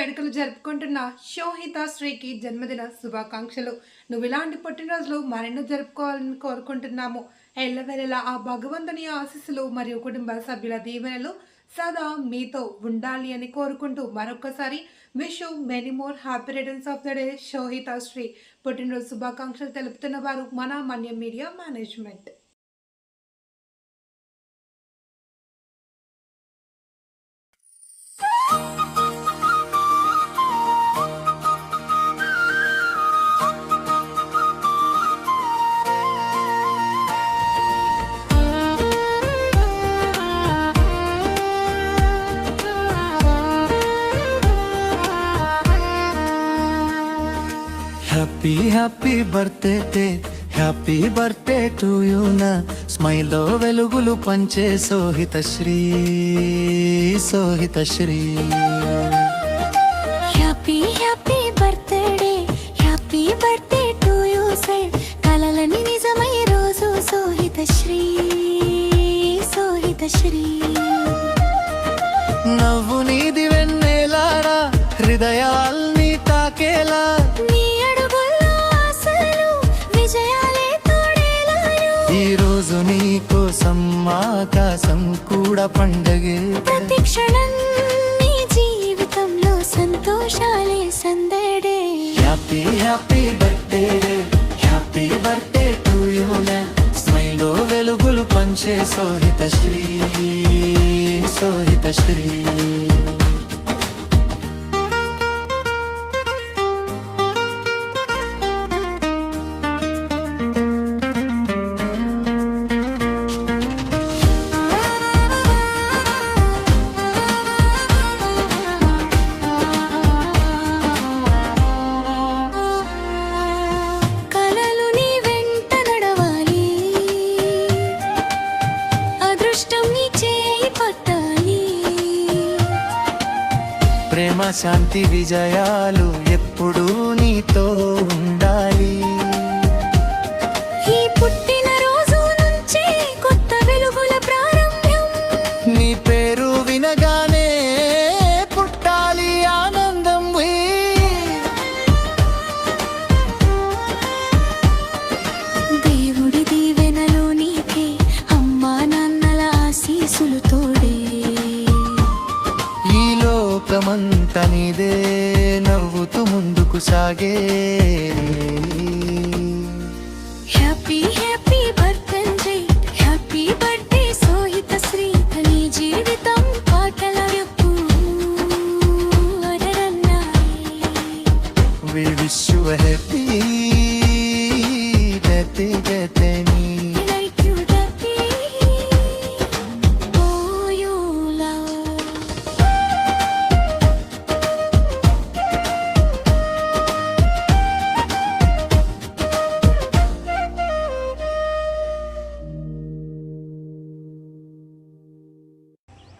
వేడుకలు జరుపుకుంటున్న శోహిత శ్రీకి జన్మదిన శుభాకాంక్షలు. నువ్వు ఇలాంటి పుట్టినరోజులు మరెన్నో జరుపుకోవాలని కోరుకుంటున్నాము. ఎల్లవెల్లలా ఆ భగవంతుని ఆశీస్సులు మరియు కుటుంబ సభ్యుల దీవెనలు సదా మీతో ఉండాలి అని కోరుకుంటూ మరొకసారి wish many more happy returns of the day Sohitha Sri. పుట్టినరోజు శుభాకాంక్షలు తెలుపుతున్న వారు మన Manyam media management. Happy happy birthday day happy birthday to you నా స్మైల్లో వెలుగులు పంచే Sohitha Sri Sohitha Sri happy happy birthday happy birthday to you sir కలలని నిజమై రోజు సోహిత శ్రీ సోహిత శ్రీ నవ్వు నీది వెన్నెలారా హృదయాల్ని ఆకాశం కూడా పండగే. ప్రతి క్షణం నీ జీవితంలో సంతోషాలే సందడే. Happy happy birthday happy birthday to you స్మైల్లో వెలుగులు పంచే సోహిత శ్రీ సోహిత శ్రీ. శాంతి విజయాలు ఎప్పుడూ నీతో ఉండాలి. నవ్వుతూ ముందుకు సాగే. Happy happy birthday happy birthday Sohitha Sri నీ జీవితం పాటల అడరన్నాయి We wish you a happy birthday,